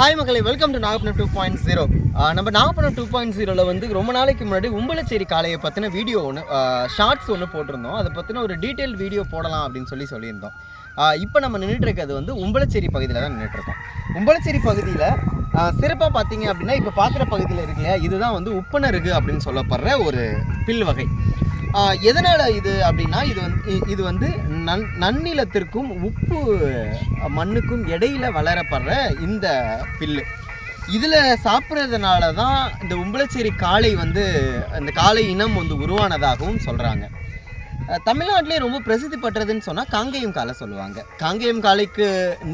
Hi மக்களை welcome to Nagapattinam two point zero நம்ம Nagapattinam two point ஜீரோவில் வந்து ரொம்ப நாளைக்கு முன்னாடி உம்பளச்சேரி காலையை பற்றின வீடியோ ஒன்று ஷார்ட்ஸ் ஒன்று போட்டிருந்தோம். அதை பற்றின ஒரு டீட்டெயில் வீடியோ போடலாம் அப்படின்னு சொல்லி சொல்லியிருந்தோம். இப்போ நம்ம நின்றுட்டுருக்கிறது வந்து உம்பளச்சேரி பகுதியில் தான் நின்றுட்டுருக்கோம் உம்பளச்சேரி பகுதியில் சிறப்பாக பார்த்தீங்க அப்படின்னா இப்போ பார்க்குற பகுதியில் இருக்கு இல்லையா இதுதான் வந்து உப்பனருகு அப்படின்னு சொல்லப்படுற ஒரு பில் வகை. எதனால் இது அப்படின்னா இது வந்து இது வந்து நன் நன்னிலத்திற்கும் உப்பு மண்ணுக்கும் இடையில வளரப்படுற இந்த பில்லு. இதில் சாப்பிட்றதுனால தான் இந்த உம்பளச்சேரி காளை வந்து இந்த காளை இனம் வந்து உருவானதாகவும் சொல்கிறாங்க தமிழ்நாட்டிலே ரொம்ப பிரசித்தி பெற்றதுன்னு சொன்னால் காங்கேயம் காளை சொல்லுவாங்க. காங்கேயம் காளைக்கு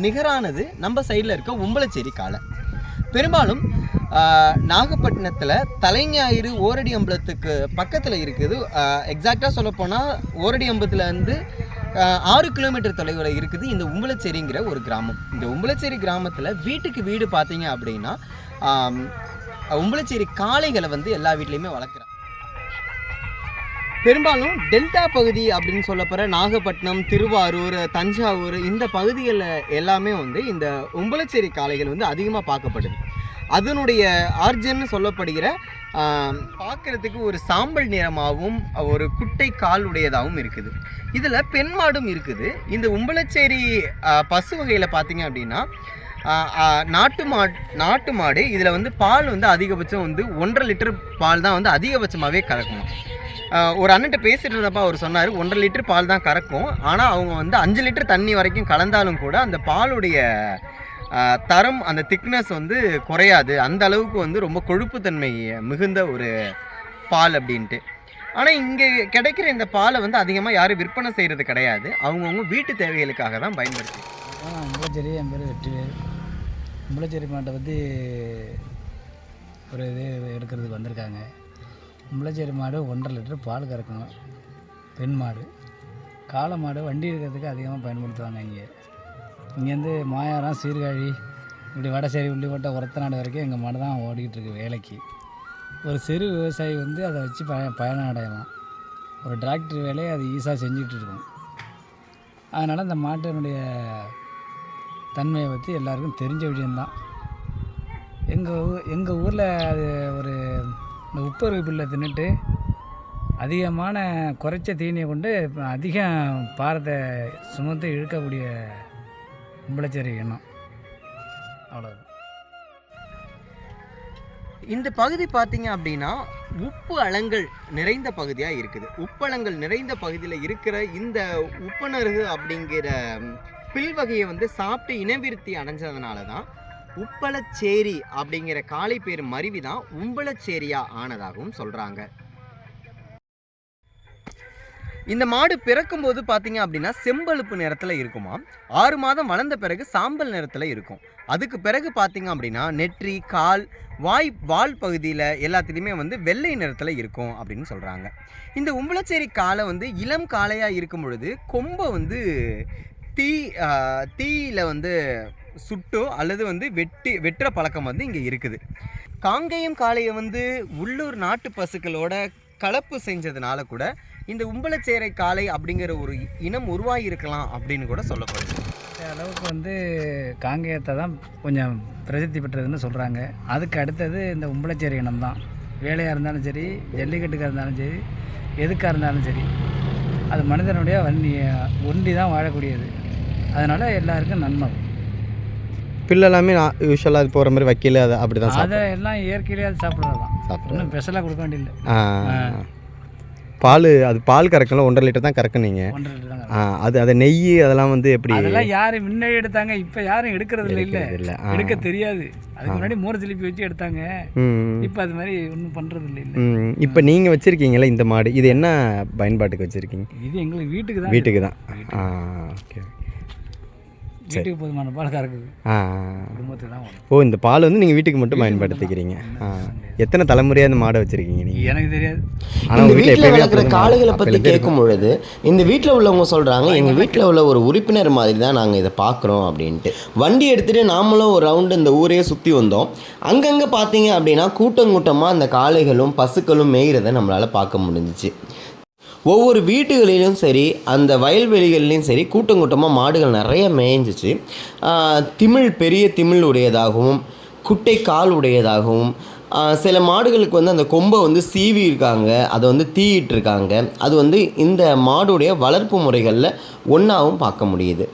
நிகரானது நம்ம சைடில் இருக்க உம்பளச்சேரி காளை. பெரும்பாலும் நாகப்பட்டினத்தில் தலைஞாயிறு ஓரடி அம்பலத்துக்கு பக்கத்தில் இருக்குது. எக்ஸாக்டாக சொல்லப்போனால் ஓரடி அம்பலத்துலேருந்து ஆறு கிலோமீட்டர் தொலைவில் இருக்குது இந்த உம்பளச்சேரிங்கிற ஒரு கிராமம். இந்த உம்பளச்சேரி கிராமத்தில் வீட்டுக்கு வீடு பார்த்தீங்க அப்படின்னா உம்பளச்சேரி காளைகளை வந்து எல்லா வீட்லேயுமே வளர்க்குறாங்க. பெரும்பாலும் டெல்டா பகுதி அப்படின்னு சொல்லப்படுற நாகப்பட்டினம் திருவாரூர் தஞ்சாவூர் இந்த பகுதிகளில் எல்லாமே வந்து இந்த உம்பளச்சேரி காளைகள் வந்து அதிகமாக பார்க்கப்படுது. அதனுடைய ஆர்ஜன்னு சொல்லப்படுகிற பார்க்குறதுக்கு பார்க்கறதுக்கு ஒரு சாம்பல் நிறமாகவும் ஒரு குட்டை கால் உடையதாகவும் இருக்குது. இதில் பெண் மாடும் இருக்குது. இந்த உம்பளச்சேரி பசு வகையில் பார்த்தீங்க அப்படின்னா நாட்டு மா நாட்டு மாடு இதில் வந்து பால் வந்து அதிகபட்சம் வந்து ஒன்றரை லிட்டர் பால் தான் வந்து அதிகபட்சமாகவே கறக்கணும் ஒரு அண்ணன்ட்ட பேசிட்டு இருந்தப்ப அவர் சொன்னார் ஒன்றரை லிட்டர் பால் தான் கறக்கும். ஆனால் அவங்க வந்து அஞ்சு லிட்டர் தண்ணி வரைக்கும் கலந்தாலும் கூட அந்த பாலுடைய தரம் அந்த திக்னஸ் வந்து குறையாது. அந்த அளவுக்கு வந்து ரொம்ப கொழுப்புத்தன்மை மிகுந்த ஒரு பால் அப்படின்ட்டு. ஆனால் இங்கே கிடைக்கிற இந்த பாலை வந்து அதிகமாக யாரும் விற்பனை செய்கிறது கிடையாது. அவங்கவுங்க வீட்டு தேவைகளுக்காக தான் பயன்படுத்தி ஆ என் பேர் வெற்றிவேல் முள்ளச்சேரி மாட்டை பற்றி ஒரு இது எடுக்கிறதுக்கு வந்திருக்காங்க. முளைச்சேரி மாடு ஒன்றரை லிட்டர் பால் கறக்கும் பெண் மாடு. காளை மாடு வண்டி இருக்கிறதுக்கு அதிகமாக பயன்படுத்துவாங்க இங்கே. இங்கேருந்து மாயாரம் சீர்காழி இப்படி வடசேரி உள்ளிக்கோட்டை ஒரத்தநாடு வரைக்கும் எங்கள் மாடு தான் ஓடிக்கிட்டு இருக்கு வேலைக்கு. ஒரு சிறு விவசாயி வந்து அதை வச்சு பய பயணம் அடையலாம் ஒரு டிராக்டர் வேலையை அது ஈஸியாக செஞ்சுட்டு இருக்கும். அதனால் இந்த மாட்டினுடைய தன்மையை பற்றி எல்லாருக்கும் தெரிஞ்ச விஷயந்தான் எங்கள் ஊ எங்கள் ஊரில் அது ஒரு உப்பரு பில்லை தின்னுட்டு அதிகமான குறைச்ச தீனியை கொண்டு அதிகம் பாரத்தை சுமந்து இழுக்கக்கூடிய கும்பளச்சேரி எண்ணம் அவ்வளோதான் இந்த பகுதி பார்த்தீங்க அப்படின்னா உப்பு அலங்கள் நிறைந்த பகுதியாக இருக்குது. உப்பளங்கள் நிறைந்த பகுதியில் இருக்கிற இந்த உப்பனருகு அப்படிங்கிற பில் வகையை வந்து சாப்பிட்டு இனவிருத்தி அடைஞ்சதுனால தான் உப்பளச்சேரி அப்படிங்கிற காளை பேர் மருவி தான் உம்பளச்சேரியா ஆனதாகவும் சொல்கிறாங்க இந்த மாடு பிறக்கும்போது பார்த்தீங்க அப்படின்னா செம்பழுப்பு நிறத்தில் இருக்குமா? ஆறு மாதம் வளர்ந்த பிறகு சாம்பல் நிறத்தில் இருக்கும். அதுக்கு பிறகு பார்த்தீங்க அப்படின்னா நெற்றி கால் வாய் வால் பகுதியில் எல்லாத்துலேயுமே வந்து வெள்ளை நிறத்தில் இருக்கும் அப்படின்னு சொல்கிறாங்க இந்த உம்பளச்சேரி காலை வந்து இளம் காளையாக இருக்கும் பொழுது கொம்பை வந்து தீ தீயில் வந்து சுட்டோ அல்லது வந்து வெட்டி வெட்டுற பழக்கம் வந்து இங்கே இருக்குது. காங்கேயம் காளையை வந்து உள்ளூர் நாட்டு பசுக்களோட கலப்பு செஞ்சதுனால கூட இந்த உம்பளச்சேரை காளை அப்படிங்கிற ஒரு இனம் உருவாகியிருக்கலாம் அப்படின்னு கூட சொல்லப்படுது அளவுக்கு வந்து காங்கேயத்தை தான் கொஞ்சம் பிரசித்தி பெற்றதுன்னு சொல்கிறாங்க அதுக்கு அடுத்தது இந்த உம்பளச்சேரி இனம் தான். வேலையாக இருந்தாலும் சரி ஜல்லிக்கட்டுக்காக இருந்தாலும் சரி எதுக்காக இருந்தாலும் சரி அது மனிதனுடைய வண்டி ஒண்டி தான் வாழக்கூடியது. அதனால் எல்லாருக்கும் நன்மை. பில்லெல்லாமே நான் யூஸ்வலாக அது போகிற மாதிரி வைக்கல அது அப்படி தான் அதை எல்லாம் இயற்கையிலே அது சாப்பிட்றது தான் சாப்பிட்றது ஒன்றும் ஸ்பெஷலாக கொடுக்க வேண்டியதில்லை. பால் அது பால் கறக்கலாம் ஒன்றரை லிட்டர் தான் கறக்குனீங்க. அது அதை நெய் அதெல்லாம் வந்து எப்படி? அதெல்லாம் யாரும் முன்னாடி எடுத்தாங்க இப்போ யாரும் எடுக்கிறது இல்லை இல்லை. இல்லை. எடுக்க தெரியாது. அதுக்கு முன்னாடி மோர் சிலிப்பி வச்சு எடுத்தாங்க. இப்போ அது மாதிரி ஒன்றும் பண்ணுறது இல்லை இப்போ நீங்கள் வச்சுருக்கீங்களே இந்த மாடு இது என்ன பயன்பாட்டுக்கு வச்சுருக்கீங்க? இது எங்களுக்கு வீட்டுக்கு தான் வீட்டுக்கு தான். ஓகே. வீட்டுக்கு போதுமான பால் கறக்குது ஆ குடும்பத்துக்கு தான் ஓ இந்த பால் வந்து நீங்கள் வீட்டுக்கு மட்டும் பயன்படுத்திக்கிறீங்க. எத்தனை தலைமுறையாக இந்த மாடை வச்சுருக்கீங்க நீங்கள் எனக்கு தெரியாது. ஆனால் வீட்டில் வளர்க்குற காளைகளை பற்றி. கேட்கும் பொழுது இந்த வீட்டில் உள்ளவங்க சொல்கிறாங்க எங்கள் வீட்டில் உள்ள ஒரு உறுப்பினர் மாதிரி தான் நாங்கள் இதை பார்க்குறோம் அப்படின்ட்டு. வண்டி எடுத்துகிட்டு நாமளும் ஒரு ரவுண்டு இந்த ஊரையே சுற்றி வந்தோம். அங்கங்கே பார்த்தீங்க அப்படின்னா கூட்டம் கூட்டமாக அந்த காளைகளும் பசுக்களும் மேய்கிறத நம்மளால் பார்க்க முடிஞ்சிச்சு. ஒவ்வொரு வீட்டுகளிலும் சரி அந்த வயல்வெளிகளிலும் சரி கூட்டம் கூட்டமாக மாடுகள் நிறைய மேய்ஞ்சிச்சு. திமிழ் பெரிய திமிழ் உடையதாகவும் குட்டை கால் உடையதாகவும் சில மாடுகளுக்கு வந்து அந்த கொம்பை வந்து சீவி இருக்காங்க அதை வந்து தீயிட்டு இருக்காங்க அது வந்து இந்த மாடுடைய வளர்ப்பு முறைகளில் ஒன்றாவும் பார்க்க முடியுது.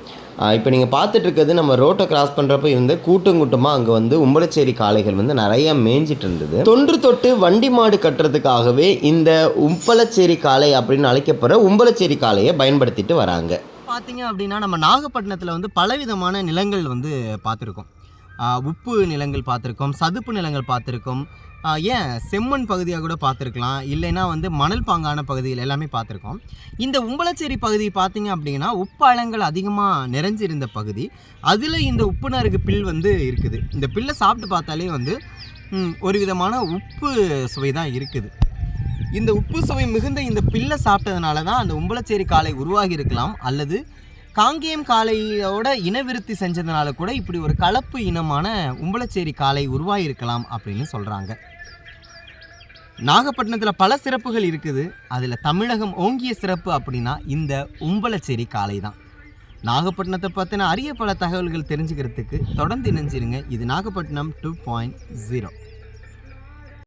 இப்போ நீங்கள் பார்த்துட்ருக்கிறது நம்ம ரோட்டை கிராஸ் பண்ணுறப்ப இருந்த கூட்டம் கூட்டமாக அங்கே வந்து உம்பளச்சேரி காளைகள் வந்து நிறையா மேய்ஞ்சிட்டு இருந்தது. தொன்று தொட்டு வண்டி மாடு கட்டுறதுக்காகவே இந்த உம்பளச்சேரி காளை அப்படின்னு அழைக்கப்படுற உம்பளச்சேரி காளையை பயன்படுத்திட்டு வராங்க. பார்த்தீங்க அப்படின்னா நம்ம நாகப்பட்டினத்தில் வந்து பலவிதமான நிலங்கள் வந்து பார்த்துருக்கோம். உப்பு நிலங்கள் பார்த்துருக்கோம் சதுப்பு நிலங்கள் பார்த்துருக்கோம். ஏன் செம்மண் பகுதியாக கூட பார்த்துருக்கலாம் இல்லைன்னா வந்து மணல் பாங்கான பகுதிகள் எல்லாமே பார்த்துருக்கோம். இந்த உம்பளச்சேரி பகுதி பார்த்தீங்க அப்படின்னா உப்பாழங்கள் அதிகமாக நிறைஞ்சிருந்த பகுதி. அதில் இந்த உப்புநறுக்கு பில் வந்து இருக்குது. இந்த பில்லை சாப்பிட்டு பார்த்தாலே வந்து ஒரு விதமான உப்பு சுவை தான் இருக்குது. இந்த உப்பு சுவை மிகுந்த இந்த பில்லை சாப்பிட்டதுனால தான் அந்த உம்பளச்சேரி காலை உருவாகி இருக்கலாம் அல்லது காங்கேயம் காளையோட இனவிருத்தி செஞ்சதுனால கூட இப்படி ஒரு கலப்பு இனமான உம்பளச்சேரி காளை உருவாகிருக்கலாம் அப்படின்னு சொல்கிறாங்க நாகப்பட்டினத்தில் பல சிறப்புகள் இருக்குது. அதில் தமிழகம் ஓங்கிய சிறப்பு அப்படின்னா இந்த உம்பளச்சேரி காளை தான். நாகப்பட்டினத்தை பற்றின அரிய பல தகவல்கள் தெரிஞ்சுக்கிறதுக்கு தொடர்ந்து இணைஞ்சிருங்க. இது நாகப்பட்டினம் டூ பாயிண்ட் ஜீரோ.